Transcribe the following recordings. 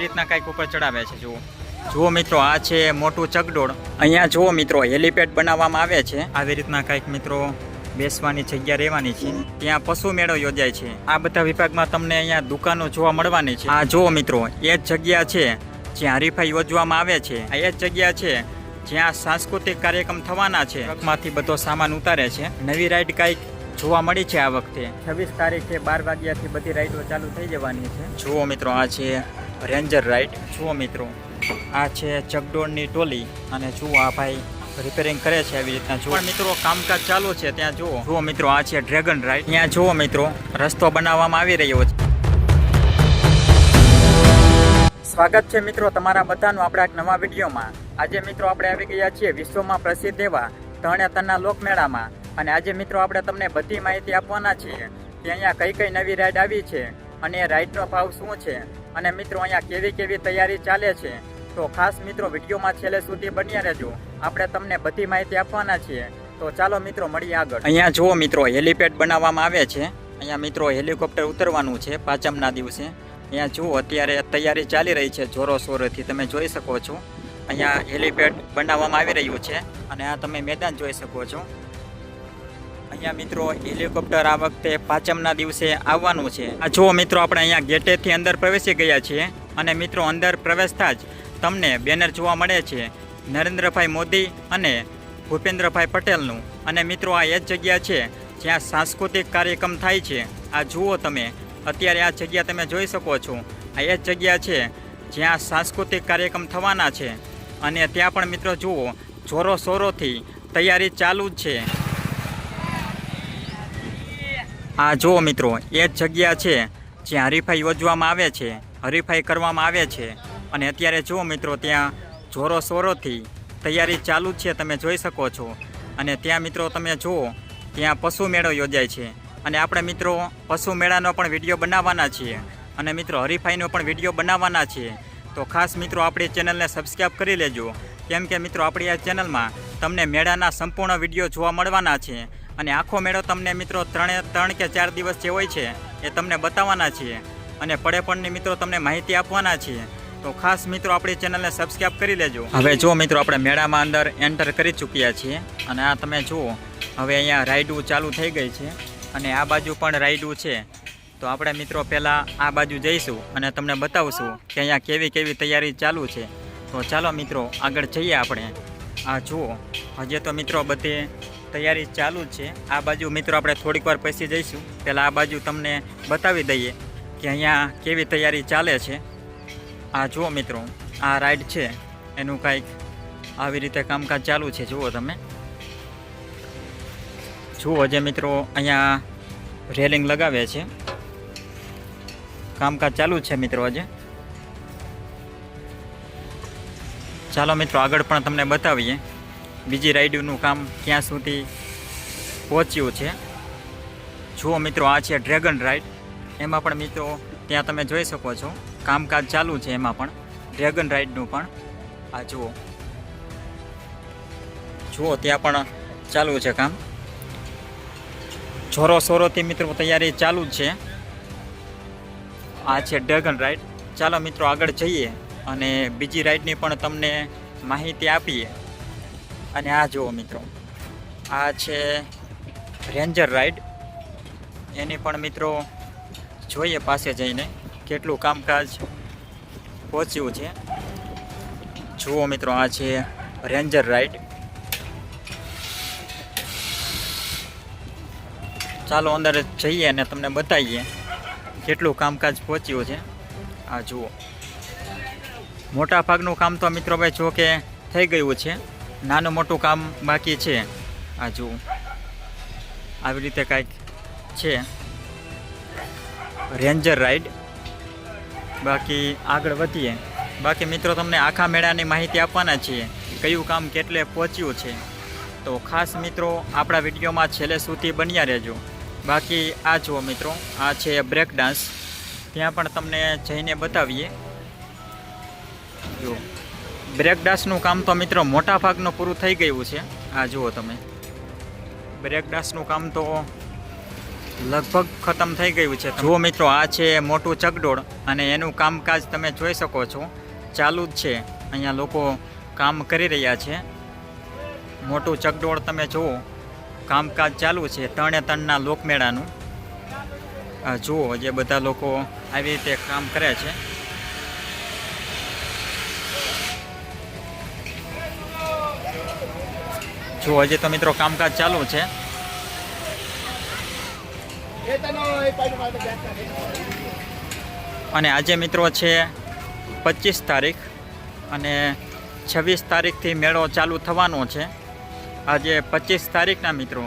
આવી રીતના કાંઈક ઉપર ચડાવે છે, જુઓ. જુઓ મિત્રો, આ છે મોટું ચગડોળ અહીંયા જુઓ મિત્રો, હેલીપેડ બનાવવામાં આવે છે. આવી રીતના કાંઈક મિત્રો બેસવાની જગ્યા રહેવાની છે. ત્યાં પશુ મેળો યોજાય છે. આ બધા વિભાગમાં તમને અહીંયા દુકાનો જોવા મળવાની છે. આ જુઓ મિત્રો, એ જ જગ્યા છે જ્યાં હરીફાઈ યોજવામાં આવે છે. આ એ જ જગ્યા છે જ્યાં સાંસ્કૃતિક કાર્યક્રમ થવાના છે. ટ્રકમાંથી બધો સામાન ઉતારે છે. નવી રાઈડ કાંઈક જોવા મળી છે આ વખતે. છવ્વીસ તારીખે બાર વાગ્યાથી બધી રાઈડો ચાલુ થઈ જવાની છે. જુઓ મિત્રો, આ છે રેન્જર રાઈડ જુઓ મિત્રો, આ છે ચકડોળની ટોલી અને જુઓ આ ભાઈ રિપેરિંગ કરે છે આવી રીતના. જુઓ. મિત્રો, કામકાજ ચાલુ છે, ત્યાં જુઓ. જુઓ મિત્રો, આ છે ડ્રેગન રાઈડ ત્યાં જુઓ મિત્રો, રસ્તો બનાવવામાં આવી રહ્યો છે. સ્વાગત છે મિત્રો તમારા બધાનું આપણા એક નવા વિડીયોમાં. આજે મિત્રો આપણે આવી ગયા છીએ વિશ્વમાં પ્રસિદ્ધ એવા તરણેતરના લોકમેળામાં. અને આજે મિત્રો આપણે તમને બધી માહિતી આપવાના છીએ કે અહીંયા કઈ કઈ નવી રાઈડ આવી છે અને એ રાઈડનો ભાવ શું છે. અને મિત્રો અહીંયા કેવી કેવી તૈયારી ચાલે છે, તો ખાસ મિત્રો વિડીયોમાં છેલ્લે સુધી બન્યા રહેજો. આપણે તમને બધી માહિતી આપવાના છીએ. તો ચાલો મિત્રો મળીએ આગળ. અહીંયા જુઓ મિત્રો, હેલીપેડ બનાવવામાં આવે છે. અહીંયા મિત્રો હેલિકોપ્ટર ઉતરવાનું છે પાંચમના દિવસે. અહીંયા જુઓ, અત્યારે તૈયારી ચાલી રહી છે જોરો શોરોથી તમે જોઈ શકો છો. અહીંયા હેલીપેડ બનાવવામાં આવી રહ્યું છે અને આ તમે મેદાન જોઈ શકો છો. અહીંયા મિત્રો હેલિકોપ્ટર આ વખતે પાંચમના દિવસે આવવાનું છે. આ જુઓ મિત્રો, આપણે અહીંયા ગેટેથી અંદર પ્રવેશી ગયા છીએ અને મિત્રો અંદર પ્રવેશતા જ તમને બેનર જોવા મળે છે નરેન્દ્રભાઈ મોદી અને ભૂપેન્દ્રભાઈ પટેલનું. અને મિત્રો, આ એ જ જગ્યા છે જ્યાં સાંસ્કૃતિક કાર્યક્રમ થાય છે. આ જુઓ તમે, અત્યારે આ જગ્યા તમે જોઈ શકો છો. આ એ જ જગ્યા છે જ્યાં સાંસ્કૃતિક કાર્યક્રમ થવાના છે. અને ત્યાં પણ મિત્રો, જુઓ જોરો શોરોથી તૈયારી ચાલુ જ છે. આ જુઓ મિત્રો, એ જ જગ્યા છે જ્યાં હરીફાઈ યોજવામાં આવે છે, હરીફાઈ કરવામાં આવે છે. અને અત્યારે જુઓ મિત્રો, ત્યાં જોરો શોરોથી તૈયારી ચાલુ છે, તમે જોઈ શકો છો. અને ત્યાં મિત્રો તમે જુઓ, ત્યાં પશુ મેળો યોજાય છે. અને આપણે મિત્રો, પશુ મેળાનો પણ વીડિયો બનાવવાના છીએ. અને મિત્રો, હરીફાઈનો પણ વીડિયો બનાવવાના છીએ તો ખાસ મિત્રો, આપણી ચેનલને સબસ્ક્રાઈબ કરી લેજો. કેમ કે મિત્રો, આપણી આ ચેનલમાં તમને મેળાના સંપૂર્ણ વીડિયો જોવા મળવાના છે. અને આખો મેળો તમને મિત્રો ત્રણે ત્રણ કે ચાર દિવસ જે હોય છે, એ તમને બતાવવાના છીએ. અને પડેપણની મિત્રો તમને માહિતી આપવાના છીએ. તો ખાસ મિત્રો આપણી ચેનલને સબસ્ક્રાઈબ કરી લેજો. હવે જો મિત્રો આપણે મેળામાં અંદર એન્ટર કરી ચૂક્યા છીએ, અને આ તમે જુઓ, હવે અહીંયા રાઈડું ચાલુ થઈ ગઈ છે, અને આ બાજુ પણ રાઈડું છે. તો આપણે મિત્રો પહેલાં આ બાજુ જઈશું અને તમને બતાવશું કે અહીંયા કેવી કેવી તૈયારી ચાલુ છે. તો ચાલો મિત્રો આગળ જઈએ આપણે. આ જુઓ, હજી તો મિત્રો બધી તૈયારી ચાલુ છે. આ બાજુ મિત્રો આપણે થોડીક વાર પછી જઈશું. પહેલાં આ બાજુ તમને બતાવી દઈએ કે અહીંયા કેવી તૈયારી ચાલે છે. આ જુઓ મિત્રો, આ રાઈડ છે. એનું કાંઈક આવી રીતે કામકાજ ચાલુ છે. જુઓ તમે. જુઓ જે મિત્રો અહીંયા રેલિંગ લગાવે છે. કામકાજ ચાલુ છે મિત્રો આજે. ચાલો મિત્રો આગળ પણ તમને બતાવીએ. બીજી રાઈડનું કામ ક્યાં સુધી પહોંચ્યું છે? જુઓ મિત્રો, આ છે ડ્રેગન રાઈડ. એમાં પણ મિત્રો, ત્યાં તમે જોઈ શકો છો, કામકાજ ચાલુ છે એમાં પણ. ડ્રેગન રાઈડનું પણ. આ જુઓ. જુઓ, ત્યાં પણ ચાલુ છે કામ. જોરો સોરોથી મિત્રો, તૈયારી ચાલુ જ છે. આ છે ડ્રેગન રાઈડ. ચાલો મિત્રો, આગળ જઈએ અને બીજી રાઈડની પણ તમને માહિતી આપીએ. અને આ જુઓ મિત્રો, આ છે રેન્જર રાઈડ. એની પણ મિત્રો જોઈએ પાસે જઈને કેટલું કામકાજ પહોંચ્યું છે. જુઓ મિત્રો, આ છે રેન્જર રાઈડ. ચાલો અંદર જઈએ અને તમને બતાવીએ કેટલું કામકાજ પહોંચ્યું છે. આ જુઓ. મોટા ભાગનું કામ તો મિત્રો ભાઈ જો કે થઈ ગયું છે. નાનું મોટું કામ બાકી છે. આ જુઓ આવી રીતે કાંઈક છે. Ranger ride. બાકી આગળ વધીએ. બાકી મિત્રો, તમને આખા મેળાની માહિતી આપવાના છીએ કયું કામ કેટલે પહોંચ્યું છે. તો ખાસ મિત્રો, આપણા વિડીયોમાં છેલ્લે સુધી બન્યા રહેજો. બાકી આ જુઓ મિત્રો, આ છે બ્રેક ડાન્સ. ત્યાં પણ તમને જઈને બતાવીએ. જો બ્રેક ડાન્સનું કામ તો મિત્રો મોટા ભાગનું પૂરું થઈ ગયું છે. આ જુઓ તમે. બ્રેક ડાન્સનું કામ તો લગભગ ખતમ થઈ ગયું છે. જુઓ મિત્રો, આ છે મોટું ચકડોળ અને એનું કામકાજ તમે જોઈ શકો છો. ચાલુ જ છે. અહીંયા લોકો કામ કરી રહ્યા છે. મોટું ચકડોળ તમે જુઓ. કામકાજ ચાલુ છે ત્રણે ત્રણના લોકમેળાનું. જુઓ જે બધા લોકો આવી રીતે કામ કરે છે. જુઓ હજી તો મિત્રો કામકાજ ચાલુ છે. અને આજે મિત્રો છે પચીસ તારીખ અને છવ્વીસ તારીખથી મેળો ચાલુ થવાનો છે. આજે પચીસ તારીખના મિત્રો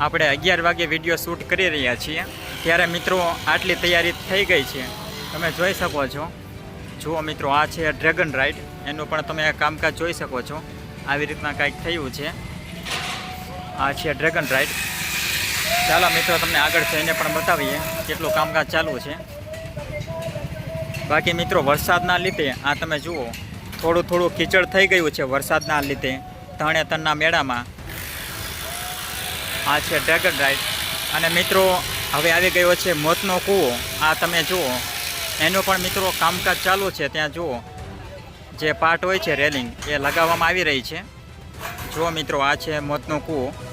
આપણે અગિયાર વાગે વીડિયો શૂટ કરી રહ્યા છીએ. ત્યારે મિત્રો આટલી તૈયારી થઈ ગઈ છે. તમે જોઈ શકો છો. જુઓ મિત્રો, આ છે ડ્રેગન રાઇડ એનું પણ તમે કામકાજ જોઈ શકો છો. આવી રીતના કાંઈક થયું છે. આ છે ડ્રેગન રાઇડ ચાલો મિત્રો, તમને આગળ જઈને પણ બતાવીએ કેટલું કામકાજ ચાલુ છે. બાકી મિત્રો, વરસાદના લીધે, આ તમે જુઓ, થોડું થોડું કીચડ થઈ ગયું છે વરસાદના લીધે તરણેતરના મેળામાં. આ છે ડ્રેગન રાઇડ અને મિત્રો, હવે આવી ગયો છે મોતનો કૂવો. આ તમે જુઓ, એનું પણ મિત્રો કામકાજ ચાલુ છે, ત્યાં જુઓ. જે પાર્ટ હોય છે રેલિંગ, એ લગાવવામાં આવી રહી છે. જુઓ મિત્રો, આ છે મોતનો કૂવો.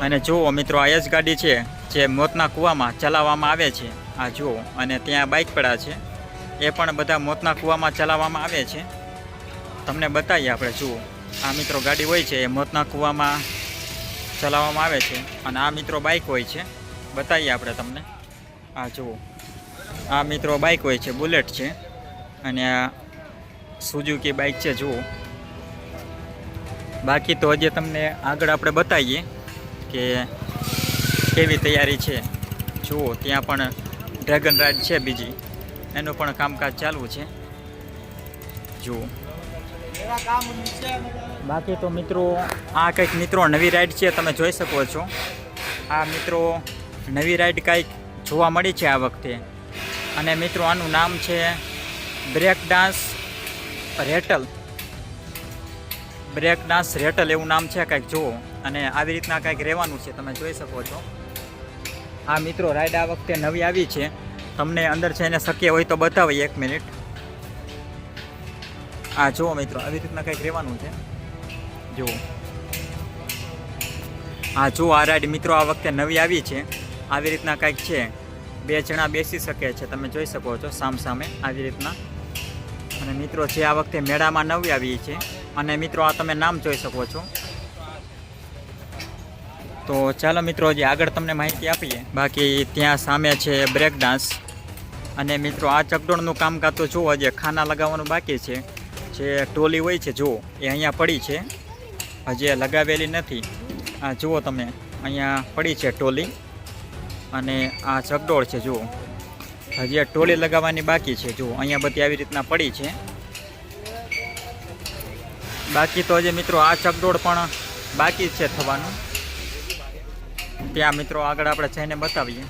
અને જુઓ મિત્રો, આ એસ ગાડી છે જે મોતના કૂવામાં ચલાવવામાં આવે છે. આ જુઓ, અને ત્યાં બાઇક પડ્યા છે. એ પણ બધા મોતના કૂવામાં ચલાવવામાં આવે છે. તમને બતાવીએ આપણે, જુઓ. આ મિત્રો ગાડી હોય છે, એ મોતના કૂવામાં ચલાવવામાં આવે છે. અને આ મિત્રો બાઇક હોય છે. બતાવીએ આપણે તમને. આ જુઓ. આ મિત્રો બાઇક હોય છે, બુલેટ છે. અને આ સુઝુકી બાઇક છે, જુઓ. બાકી તો હજી તમને આગળ આપણે બતાવીએ. કે કેવી તૈયારી છે? જુઓ, ત્યાં પણ ડ્રેગન રાઇડ છે બીજી. એનું પણ કામકાજ ચાલુ છે. જુઓ. બાકી તો મિત્રો, આ કંઈક મિત્રો નવી રાઈડ છે, તમે જોઈ શકો છો. આ મિત્રો નવી રાઈડ કંઈક જોવા મળી છે આ વખતે. અને મિત્રો, આનું નામ છે break dance rattle. Break dance rattle એવું નામ છે કંઈક, જુઓ. અને આવી રીતના કંઈક રહેવાનું છે, તમે જોઈ શકો છો. આ મિત્રો રાઈડ આ વખતે નવી આવી છે. તમને અંદર છે એને શક્ય હોય તો બતાવીએ એક મિનિટ. આ જુઓ મિત્રો, આવી રીતના કંઈક રહેવાનું છે. જુઓ. હા, જુઓ, આ રાઈડ મિત્રો આ વખતે નવી આવી છે. આવી રીતના કંઈક છે. બે જણા બેસી શકે છે, તમે જોઈ શકો છો, સામ સામે, આવી રીતના. અને મિત્રો, જે આ વખતે મેળામાં નવી આવી છે અને મિત્રો, આ તમે નામ જોઈ શકો છો. તો ચાલો મિત્રો, હજી આગળ તમને માહિતી આપીએ. બાકી ત્યાં સામે છે બ્રેક ડાન્સ અને મિત્રો, આ ચકડોળનું કામકાજ તો જુઓ, હજી ખાના લગાવવાનું બાકી છે. જે ટોલી હોય છે, જુઓ, એ અહીંયા પડી છે. હજી લગાવેલી નથી. આ જુઓ તમે, અહીંયા પડી છે ટોલી. અને આ ચકડોળ છે, જુઓ. હજી ટોલી લગાવવાની બાકી છે, જુઓ, અહીંયા બધી આવી રીતના પડી છે. બાકી તો હજી મિત્રો આ ચકડોળ પણ બાકી છે થવાનું. ત્યાં મિત્રો આગળ આપણે જઈને બતાવીએ.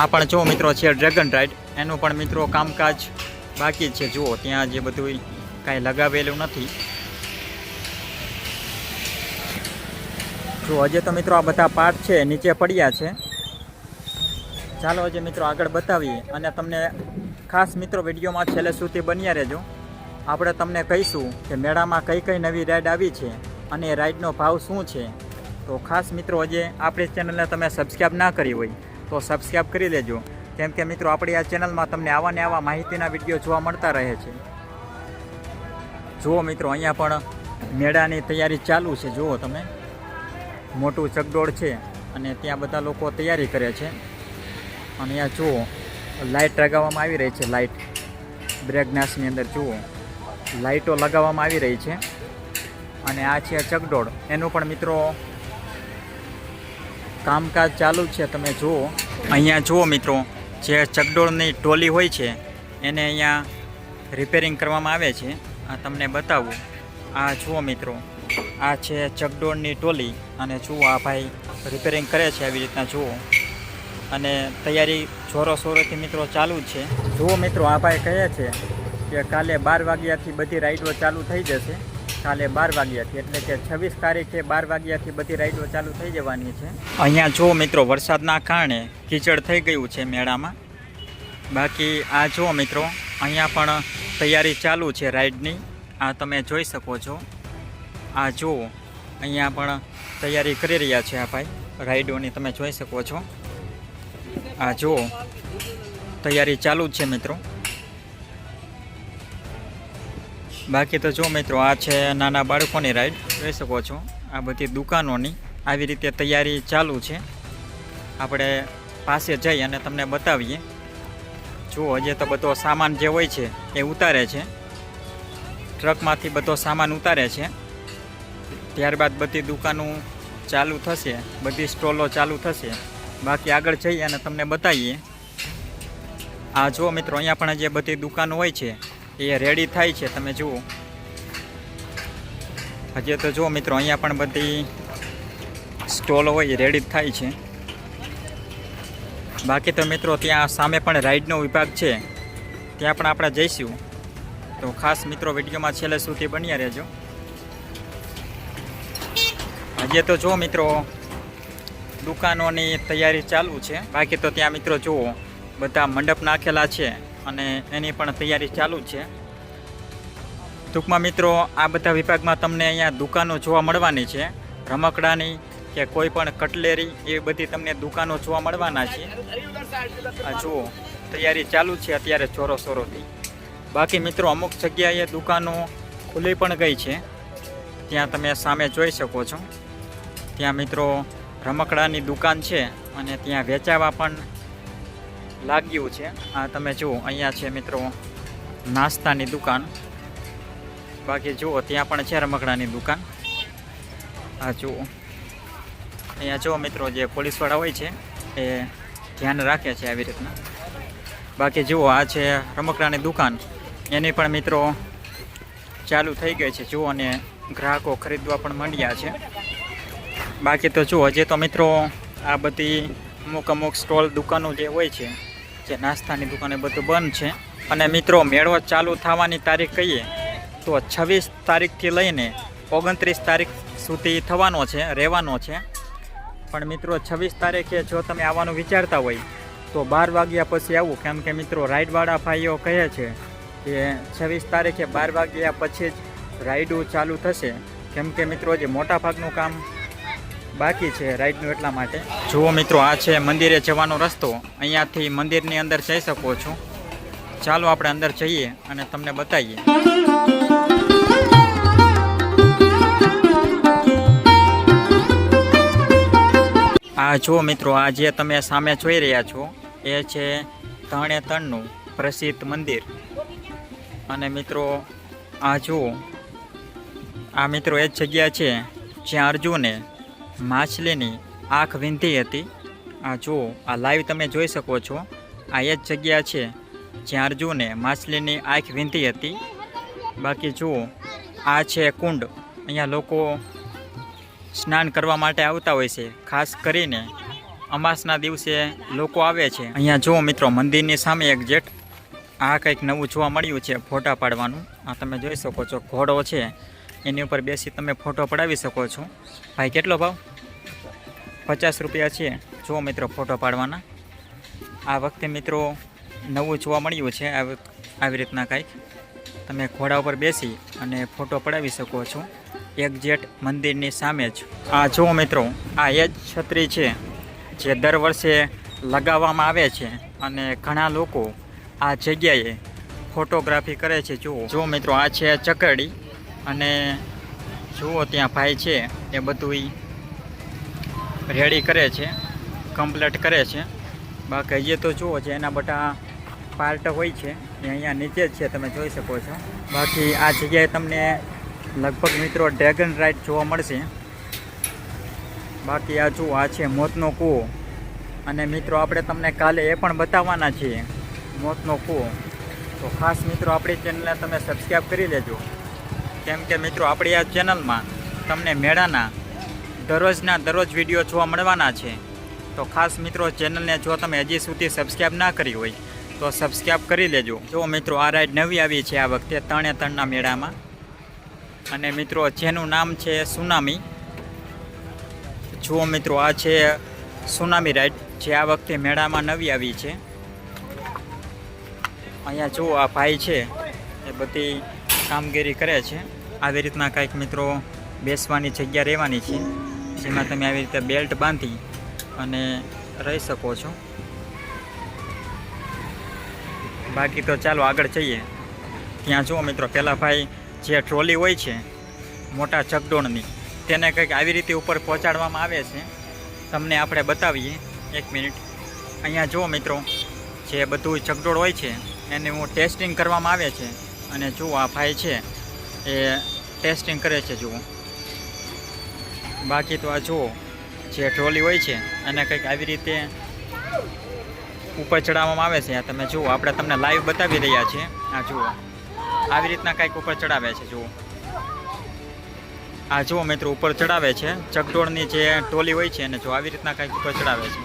આ પણ જો મિત્રો છે ડ્રેગન રાઇડ એનું પણ મિત્રો કામકાજ બાકી છે. જુઓ, ત્યાં જે બધું કાંઈ લગાવેલું નથી. જો હજે તો મિત્રો આ બધા પાર્ટ છે, નીચે પડ્યા છે. ચાલો હજે મિત્રો આગળ બતાવીએ અને તમને ખાસ મિત્રો વિડીયોમાં છેલ્લે સુધી બન્યા રહેજો. આપણે તમને કહીશું કે મેળામાં કઈ કઈ નવી રાઈડ આવી છે અને એ રાઈડનો ભાવ શું છે. તો ખાસ મિત્રો આજે આપણી ચેનલને તમે સબસ્ક્રાઈબ ના કરી હોય તો સબસ્ક્રાઈબ કરી લેજો. કેમ કે મિત્રો આપણી આ ચેનલમાં તમને આવા ને આવા માહિતીના વીડિયો જોવા મળતા રહે છે. જુઓ મિત્રો, અહીંયા પણ મેળાની તૈયારી ચાલુ છે. જુઓ તમે. મોટું ચગડોળ છે અને ત્યાં બધા લોકો તૈયારી કરે છે. અને અહીંયા જુઓ લાઇટ લગાવવામાં આવી રહી છે, લાઇટ. ગ્લાસની અંદર જુઓ. લાઇટો લગાવવામાં આવી રહી છે. અને આ છે ચકડોળ. એનું પણ મિત્રો કામકાજ ચાલુ છે, તમે જુઓ. અહીંયા જુઓ મિત્રો, જે ચકડોળની ટોલી હોય છે, એને અહીંયા રિપેરિંગ કરવામાં આવે છે. આ તમને બતાવું. આ જુઓ મિત્રો, આ છે ચકડોળની ટોલી. અને જુઓ, આ ભાઈ રિપેરિંગ કરે છે, આવી રીતના જુઓ. અને તૈયારી જોરો શોરોથી મિત્રો ચાલુ જ છે. જુઓ મિત્રો, આ ભાઈ કહે છે કે કાલે બાર વાગ્યાથી બધી રાઇડો ચાલુ થઈ જશે. કાલે બાર વાગ્યાથી, એટલે કે છવ્વીસ તારીખે બાર વાગ્યાથી બધી રાઇડો ચાલુ થઈ જવાની છે. અહીંયા જુઓ મિત્રો, વરસાદના કારણે કીચડ થઈ ગયું છે મેળામાં. બાકી આ જુઓ મિત્રો, અહીંયા પણ તૈયારી ચાલુ છે રાઈડની. આ તમે જોઈ શકો છો. આ જુઓ, અહીંયા પણ તૈયારી કરી રહ્યા છે આ ભાઈ રાઇડોની તમે જોઈ શકો છો. આ જુઓ, તૈયારી ચાલુ જ છે મિત્રો. બાકી તો જો મિત્રો, આ છે નાના બાળકોની રાઈડ જોઈ શકો છો. આ બધી દુકાનોની આવી રીતે તૈયારી ચાલુ છે. આપણે પાસે જઈ અને તમને બતાવીએ. જુઓ, હજી તો બધો સામાન જે હોય છે એ ઉતારે છે. ટ્રકમાંથી બધો સામાન ઉતારે છે. ત્યારબાદ બધી દુકાનો ચાલુ થશે, બધી સ્ટોલો ચાલુ થશે. બાકી આગળ જઈએ અને તમને બતાવીએ. આ જુઓ મિત્રો, અહીંયા પણ જે બધી દુકાનો હોય છે, એ રેડી થાય છે, તમે જુઓ. હજી તો જુઓ મિત્રો, અહીંયા પણ બધી સ્ટોલ હોય એ રેડી થાય છે. બાકી તો મિત્રો, ત્યાં સામે પણ રાઈડનો વિભાગ છે. ત્યાં પણ આપણે જઈશું. તો ખાસ મિત્રો, વિડીયોમાં છેલ્લે સુધી બન્યા રહેજો. હજી તો જુઓ મિત્રો દુકાનોની તૈયારી ચાલુ છે. બાકી તો ત્યાં મિત્રો જુઓ, બધા મંડપ નાખેલા છે અને એની પણ તૈયારી ચાલુ છે. ટૂંકમાં મિત્રો, આ બધા વિભાગમાં તમને અહીંયા દુકાનો જોવા મળવાની છે. રમકડાની કે કોઈ પણ કટલેરી એ બધી તમને દુકાનો જોવા મળવાના છે. જુઓ, તૈયારી ચાલુ છે અત્યારે ચોરો ચોરોથી બાકી મિત્રો, અમુક જગ્યાએ દુકાનો ખુલ્લી પણ ગઈ છે. ત્યાં તમે સામે જોઈ શકો છો. ત્યાં મિત્રો રમકડાની દુકાન છે અને ત્યાં વેચાવા પણ લાગ્યું છે. આ તમે જુઓ, અહીંયા છે મિત્રો નાસ્તાની દુકાન. બાકી જુઓ, ત્યાં પણ છે રમકડાની દુકાન. આ જુઓ. અહીંયા જુઓ મિત્રો, જે પોલીસવાળા હોય છે, એ ધ્યાન રાખે છે આવી રીતના. બાકી જુઓ, આ છે રમકડાની દુકાન. એની પણ મિત્રો ચાલુ થઈ ગઈ છે. જુઓ, અને ગ્રાહકો ખરીદવા પણ માંડ્યા છે. બાકી તો જુઓ હજી તો મિત્રો આ બધી અમુક અમુક સ્ટોલ દુકાનો જે હોય છે, જે નાસ્તાની દુકાને બધું બંધ છે. અને મિત્રો, મેળો ચાલુ થવાની તારીખ કહીએ, તો છવ્વીસ તારીખથી લઈને ઓગણત્રીસ તારીખ સુધી થવાનો છે, રહેવાનો છે. પણ મિત્રો, છવ્વીસ તારીખે જો તમે આવવાનું વિચારતા હોય, તો બાર વાગ્યા પછી આવું. કેમ કે મિત્રો, રાઈડવાળા ભાઈઓ કહે છે કે છવ્વીસ તારીખે બાર વાગ્યા પછી જ રાઈડો ચાલુ થશે. કેમ કે મિત્રો, જે મોટા ભાગનું કામ બાકી છે રાઈડનું એટલા માટે. જુઓ મિત્રો, આ છે મંદિરે જવાનો રસ્તો. અહીંયાથી મંદિરની અંદર જઈ શકો છો. ચાલો આપણે અંદર જઈએ અને તમને બતાવીએ. આ જુઓ મિત્રો, આ જે તમે સામે જોઈ રહ્યા છો, એ છે તણે તણનું પ્રસિદ્ધ મંદિર. અને મિત્રો, આ જુઓ. આ મિત્રો એ જ જગ્યા છે જ્યાં અર્જુને માછલીની આંખ વીંધી હતી. આ જુઓ, આ લાઈવ તમે જોઈ શકો છો. આ એ જ જગ્યા છે જ્યાં અર્જુને માછલીની આંખ વીંધી હતી. બાકી જુઓ, આ છે કુંડ. અહીંયા લોકો સ્નાન કરવા માટે આવતા હોય છે. ખાસ કરીને અમાસના દિવસે લોકો આવે છે. અહીંયા જુઓ મિત્રો, મંદિરની સામે એક જેટ આ કંઈક નવું જોવા મળ્યું છે, ફોટા પાડવાનું. આ તમે જોઈ શકો છો, ઘોડો છે. એની ઉપર બેસી તમે ફોટો પડાવી શકો છો. ભાઈ, કેટલો ભાવ? પચાસ રૂપિયા છે. જુઓ મિત્રો ફોટો પાડવાના. આ વખતે મિત્રો નવું જોવા મળ્યું છે. આવી રીતના કાંઈક. તમે ઘોડા ઉપર બેસી અને ફોટો પડાવી શકો છો. એક્ઝેટ મંદિરની સામે જ. આ જુઓ મિત્રો, આ એ જ છત્રી છે જે દર વર્ષે લગાવવામાં આવે છે અને ઘણા લોકો આ જગ્યાએ ફોટોગ્રાફી કરે છે. જુઓ. જુઓ મિત્રો, આ છે ચકરડી. અને જુઓ ત્યાં ભાઈ છે, એ બધું રેડી કરે છે કમ્પ્લીટ કરે છે. બાકી જે તો જુઓ છે, એના બધા પાર્ટ હોય છે, એ અહીંયા નીચે જ છે, તમે જોઈ શકો છો. બાકી આ જગ્યાએ તમને લગભગ મિત્રો ડ્રેગન રાઇડ જોવા મળશે. બાકી આ જુઓ, આ છે મોતનો કૂવો. અને મિત્રો, આપણે તમને કાલે એ પણ બતાવવાના છીએ, મોતનો કૂવો. તો ખાસ મિત્રો, આપણી ચેનલને તમે સબસ્ક્રાઈબ કરી લેજો. કેમ કે મિત્રો, આપણી આ ચેનલમાં તમને મેળાના દરરોજના દરરોજ વીડિયો જોવા મળવાના છે. તો ખાસ મિત્રો, ચેનલને જો તમે હજી સુધી સબસ્ક્રાઈબ ના કરી હોય, તો સબસ્ક્રાઈબ કરી લેજો. જો મિત્રો, આ રાઈડ નવી આવી છે આ વખતે ત્રણે ત્રણના મેળામાં. અને મિત્રો, જેનું નામ છે સુનામી. જુઓ મિત્રો, આ છે સુનામી રાઈડ જે આ વખતે મેળામાં નવી આવી છે. અહીંયા જુઓ, આ ભાઈ છે, એ બધી કામગીરી કરે છે. આવી રીતના કંઈક મિત્રો બેસવાની જગ્યા રહેવાની છે, જેમાં તમે આવી રીતે બેલ્ટ બાંધી અને રહી શકો છો. બાકી તો ચાલો આગળ જઈએ. ત્યાં જુઓ મિત્રો પહેલાં ભાઈ જે ટ્રોલી હોય છે, મોટા ચકડોળની, તેને કંઈક આવી રીતે ઉપર પહોંચાડવામાં આવે છે. તમને આપણે બતાવીએ, એક મિનિટ. અહીંયા જુઓ મિત્રો, જે બધું ચકડોળ હોય છે, એને હું ટેસ્ટિંગ કરવામાં આવે છે. અને જુઓ આ ભાઈ છે, એ ટેસ્ટિંગ કરે છે, જુઓ. બાકી તો આ જુઓ, જે ટ્રોલી હોય છે અને કંઈક આવી રીતે ઉપર ચડાવવામાં આવે છે. તમે જુઓ, આપણે તમને લાઈવ બતાવી રહ્યા છીએ. આ જુઓ, આવી રીતના કંઈક ઉપર ચડાવે છે, જુઓ. આ જુઓ મિત્રો, ઉપર ચડાવે છે. ચકડોળની જે ટોલી હોય છે, એને જો આવી રીતના કંઈક ઉપર ચડાવે છે.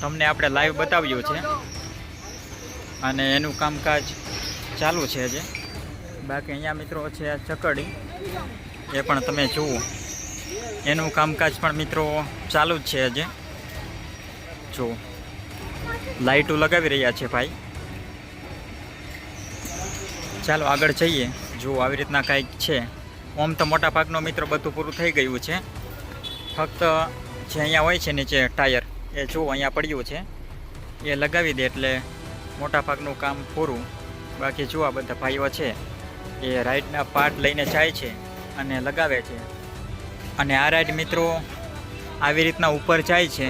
તમને આપણે લાઈવ બતાવ્યું છે. અને એનું કામકાજ ચાલુ છે હજી બાકી અહીંયા મિત્રો છે ચકડી. એ પણ તમે જુઓ. એનું કામકાજ પણ મિત્રો ચાલુ જ છે આજે જુઓ લાઇટો લગાવી રહ્યા છે ભાઈ. ચાલો આગળ જઈએ. જુઓ આવી રીતના કંઈક છે. ઓમ તો મોટા મિત્રો બધું પૂરું થઈ ગયું છે. ફક્ત જે અહીંયા હોય છે નીચે ટાયર, એ જુઓ અહીંયા પડ્યું છે. એ લગાવી દે એટલે મોટા ભાગનું કામ પૂરું. બાકી જુઓ બધા ભાઈઓ છે. એ રાઈડના પાર્ટ લઈને જાય છે અને લગાવે છે. અને આ રાઈડ મિત્રો આવી રીતના ઉપર જાય છે.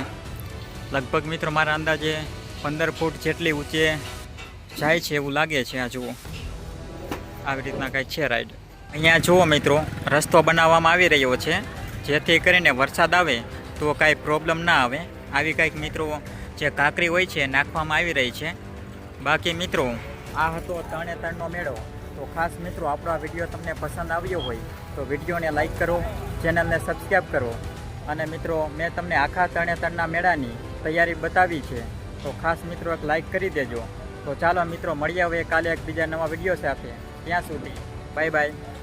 લગભગ મિત્રો મારા અંદાજે પંદર ફૂટ જેટલી ઊંચે જાય છે એવું લાગે છે આ જુઓ. આવી રીતના કાંઈ છે રાઈડ. અહીંયા જુઓ મિત્રો, રસ્તો બનાવવામાં આવી રહ્યો છે. જેથી કરીને વરસાદ આવે તો કાંઈ પ્રોબ્લેમ ના આવે. આવી કાંઈક મિત્રો જે કાંકરી હોય છે નાખવામાં આવી રહી છે. બાકી મિત્રો, આ હતો ત્રણે ત્રણનો મેળો. તો ખાસ મિત્રો, આપણો આ વીડિયો તમને પસંદ આવ્યો હોય તો વિડીયોને લાઇક કરો, ચેનલને સબસ્ક્રાઈબ કરો. અને મિત્રો, મેં તમને આખા તરણેતરના મેળાની તૈયારી બતાવી છે. તો ખાસ મિત્રો, એક લાઇક કરી દેજો. તો ચાલો મિત્રો, મળીએ હવે કાલે એક બીજા નવા વીડિયો સાથે. ત્યાં સુધી, બાય બાય.